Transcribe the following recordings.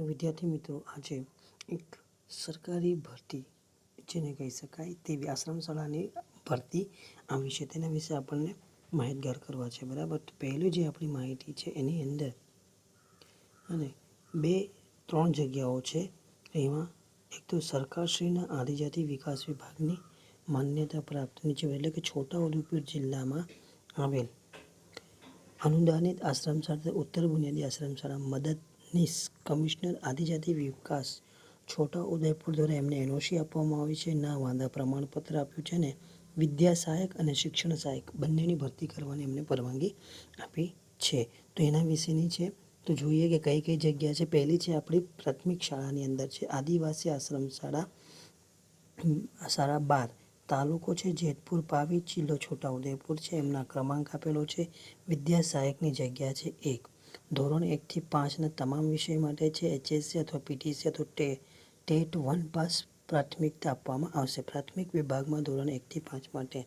તો વિદ્યાર્થી મિત્રો, આજે એક સરકારી ભરતી જેને કહી શકાય તેવી આશ્રમ શાળાની ભરતી આવી છે તેના વિશે આપણને માહિતગાર કરવા છે, બરાબર? પહેલી જે આપણી માહિતી છે એની અંદર અને બે, ત્રણ જગ્યાઓ છે. એમાં એક તો સરકારશ્રીના આદિજાતિ વિકાસ વિભાગની માન્યતા પ્રાપ્ત નીચે એટલે કે છોટા ઉદેપુર જિલ્લામાં આવેલ અનુદાનિત આશ્રમ શાળા ઉત્તર બુનિયાદી આશ્રમ શાળા મદદનીશ કમિશનર આદિજાતિ વિકાસ છોટા ઉદયપુર દ્વારા એમને એનઓસી આપવામાં આવી છે. ના વાંધા પ્રમાણપત્ર આપ્યું છે ને વિદ્યા સહાયક અને શિક્ષણ સહાયક બંનેની ભરતી કરવાની એમને પરવાનગી આપી છે. તો એના વિશેની છે, તો જોઈએ કે કઈ કઈ જગ્યા છે. પહેલી છે આપણી પ્રાથમિક શાળાની અંદર છે. આદિવાસી આશ્રમ શાળા શાળા બાર તાલુકો છે. જેતપુર પાવી જિલ્લો છોટાઉદેપુર છે. એમના ક્રમાંક આપેલો છે. વિદ્યા સહાયકની જગ્યા છે એક. ધોરણ એકથી પાંચના તમામ વિષય માટે છે. એચએસસી અથવા પીટીસી અથવા ટે ટેટ વન પાસ પ્રાથમિકતા આપવામાં આવશે. પ્રાથમિક વિભાગમાં ધોરણ એકથી પાંચ માટે.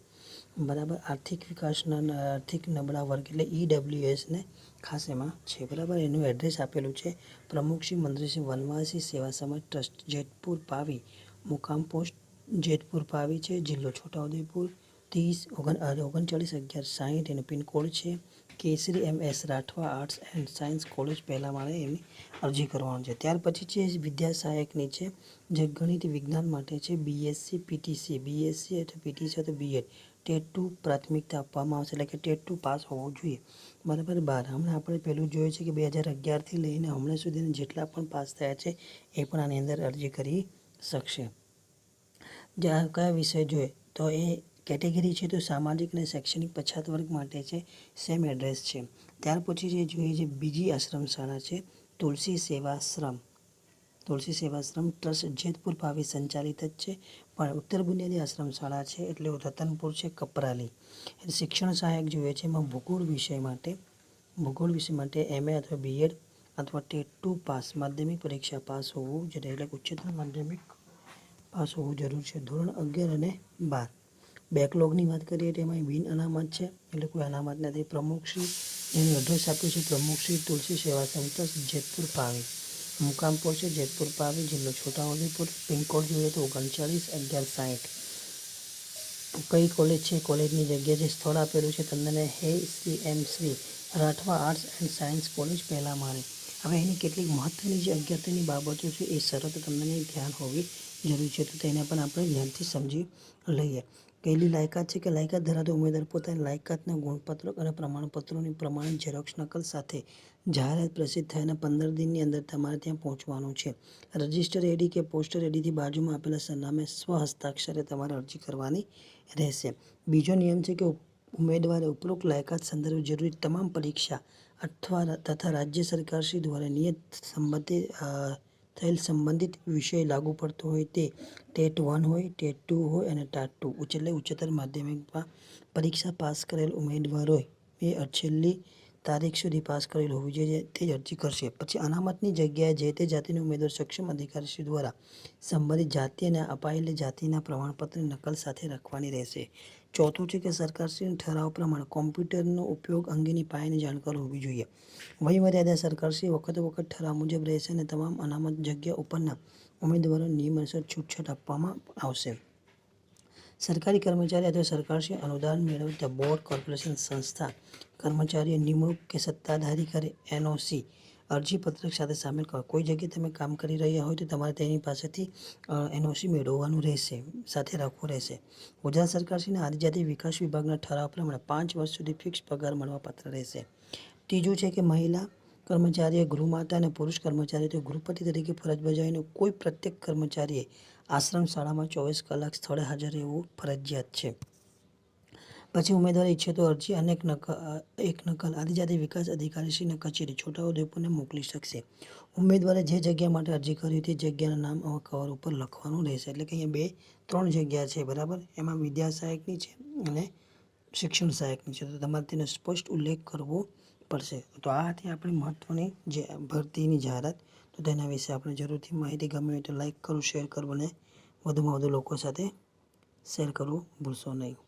બરાબર, આર્થિક વિકાસના આર્થિક નબળા વર્ગ એટલે ઈડબ્લ્યુએસને ખાસ એમાં છે. બરાબર, એનું એડ્રેસ આપેલું છે. પ્રમુખ શ્રી મંત્રીશ્રી વનવાસી સેવા સમાજ ટ્રસ્ટ જેતપુર પાવી. મુકામ પોસ્ટ જેતપુર પાવી છે. જિલ્લો છોટાઉદેપુર. ત્રીસ, ઓગણ ઓગણચાળીસ, અગિયાર, સાહીઠ એનો પિનકોડ છે. Kesari M S Rathwa arts and science college પહેલાં મારે એની અરજી કરવાનું છે. ત્યાર પછી છે વિદ્યા સહાયકની છે, જે ગણિત વિજ્ઞાન માટે છે. બીએસસી પીટીસી બીએસસી અથવા પીટીસી અથવા બીએડ ટેટ ટુ પ્રાથમિકતા આપવામાં આવશે, એટલે કે ટેટ ટુ પાસ હોવો જોઈએ. બરાબર બાર. હમણાં આપણે પહેલું જોયું છે કે બે હજાર અગિયારથી લઈને હમણાં સુધીના જેટલા પણ પાસ થયા છે, એ પણ આની અંદર અરજી કરી શકશે. જ્યાં કયા વિષય જોઈએ? તો એ કેટેગરી છે તો સામાજિક અને શૈક્ષણિક પછાત વર્ગ માટે છે સેમ એડ્રેસ છે. ત્યાર પછી જે જોઈએ છે બીજી આશ્રમ શાળા છે, તુલસી સેવાશ્રમ. તુલસી સેવાશ્રમ ટ્રસ્ટ જેતપુર ભાવે સંચાલિત જ છે, પણ ઉત્તર બુનિયાદી આશ્રમ શાળા છે એટલે રતનપુર છે કપરાલી. શિક્ષણ સહાયક જોઈએ છે એમાં ભૂગોળ વિષય માટે, ભૂગોળ વિષય માટે એમએ અથવા બીએડ અથવા ટેટ ટુ પાસ, માધ્યમિક પરીક્ષા પાસ હોવું જોઈએ એટલે ઉચ્ચતર માધ્યમિક પાસ હોવું જરૂર છે ધોરણ અગિયાર અને બાર. બેકલોગની વાત કરીએ તો એમાં બિન અનામત છે. એટલે કોઈ અનામત નથી પ્રમુખશ્રી, એનું એડ્રેસ આપ્યું છે પ્રમુખશ્રી તુલસી સેવા સેન્ટર, જેતપુર પાવી. મુકામ પહોંચે જેતપુર પાવી, જિલ્લો છોટાઉદેપુર. પિનકોડ જોઈએ તો ઓગણચાળીસ અગિયાર સાઠ કઈ કોલેજ છે? કોલેજની જગ્યા જે સ્થળ આપેલું છે, તમને હે Shri M Shri, Rathwa arts and science college પહેલા મારે હવે એની કેટલીક મહત્ત્વની જે અગત્યની બાબતો છે, એ શરત તમને ધ્યાન હોવી જરૂરી છે, તો તેને પણ આપણે ધ્યાનથી સમજી લઈએ. પહેલી લાયકાત છે કે લાયકાત ધરાવતો ઉમેદવાર પોતાની લાયકાતના ગુણપત્રક અને પ્રમાણપત્રોની પ્રમાણિત ઝેરોક્ષ નકલ સાથે જાહેરાત પ્રસિદ્ધ થયાના પંદર દિનની અંદર તમારે ત્યાં પહોંચવાનું છે. રજિસ્ટર એડી કે પોસ્ટર એડીથી બાજુમાં આપેલા સરનામે સ્વ હસ્તાક્ષરે તમારે અરજી કરવાની રહેશે. બીજો નિયમ છે કે ઉમેદવારે ઉપરોક્ત લાયકાત સંદર્ભે જરૂરી તમામ પરીક્ષા અથવા તથા રાજ્ય સરકારશ્રી દ્વારા નિયત સંબંધિત થયેલ સંબંધિત વિષય લાગુ પડતો હોય તે ટેટ વન હોય, ટેટ ટુ હોય અને ટાટ ટુ. એટલે ઉચ્ચતર માધ્યમિકમાં પરીક્ષા પાસ કરેલ ઉમેદવારોએ એ છેલ્લી તારીખ સુધી પાસ કરેલ હોવી જોઈએ, તે જ અરજી કરશે. પછી અનામતની જગ્યાએ જે તે જાતિનો ઉમેદવાર સક્ષમ અધિકારીશ્રી દ્વારા સંબંધિત જાતિ અને અપાયેલી જાતિના પ્રમાણપત્રની નકલ સાથે રાખવાની રહેશે. ચોથું છે કે સરકારશ્રીના ઠરાવ પ્રમાણે કોમ્પ્યુટરનો ઉપયોગ અંગેની પાયાની જાણકારી હોવી જોઈએ. વયમર્યાદા સરકારશ્રી વખત વખત ઠરાવ મુજબ રહેશે અને તમામ અનામત જગ્યા ઉપરના ઉમેદવારો નિયમાનુસાર છૂટછાટ આપવામાં આવશે. સરકારી કર્મચારી અથવા સરકારશ્રી અનુદાન મેળવતા બોર્ડ કોર્પોરેશન સંસ્થા કર્મચારીઓ નિમણૂક કે સત્તાધારી કરે, એનઓસી અરજીપત્રક સાથે સામેલ કરો કોઈ જગ્યાએ તમે કામ કરી રહ્યા હોય તો તમારે તેની પાસેથી એનઓસી મેળવવાનું રહેશે, સાથે રાખવું રહેશે. ગુજરાત સરકારશ્રીના આદિજાતિ વિકાસ વિભાગના ઠરાવ પ્રમાણે પાંચ વર્ષ સુધી ફિક્સ પગાર મળવાપાત્ર રહેશે. ત્રીજું છે કે મહિલા કર્મચારીએ ગૃહમાતા અને પુરુષ કર્મચારી તો ગૃહપતિ તરીકે ફરજ બજાવીને કોઈ પ્રત્યેક કર્મચારીએ આશ્રમ શાળામાં ચોવીસ કલાક સ્થળે હાજર રહેવું ફરજિયાત છે. પછી ઉમેદવાર ઈચ્છે તો અરજી નકલ એક નકલ આદિજાતિ વિકાસ અધિકારીશ્રીની કચેરી છોટાઉદેપુરને મોકલી શકશે. ઉમેદવારે જે જગ્યા માટે અરજી કરી તે જગ્યાનું નામ આવા કવર ઉપર લખવાનું રહેશે. એટલે કે અહીંયા બે, ત્રણ જગ્યા છે, બરાબર? એમાં વિદ્યા સહાયકની છે અને શિક્ષણ સહાયકની છે. તો તમારે તેનો સ્પષ્ટ ઉલ્લેખ કરવો પડશે. તો આ હતી આપણી મહત્ત્વની જે ભરતીની જાહેરાત. તો તેના વિશે આપણે જરૂરથી માહિતી ગમે તો લાઇક કરો, શેર કરો અને વધુમાં વધુ લોકો સાથે શેર કરવું ભૂલશો નહીં.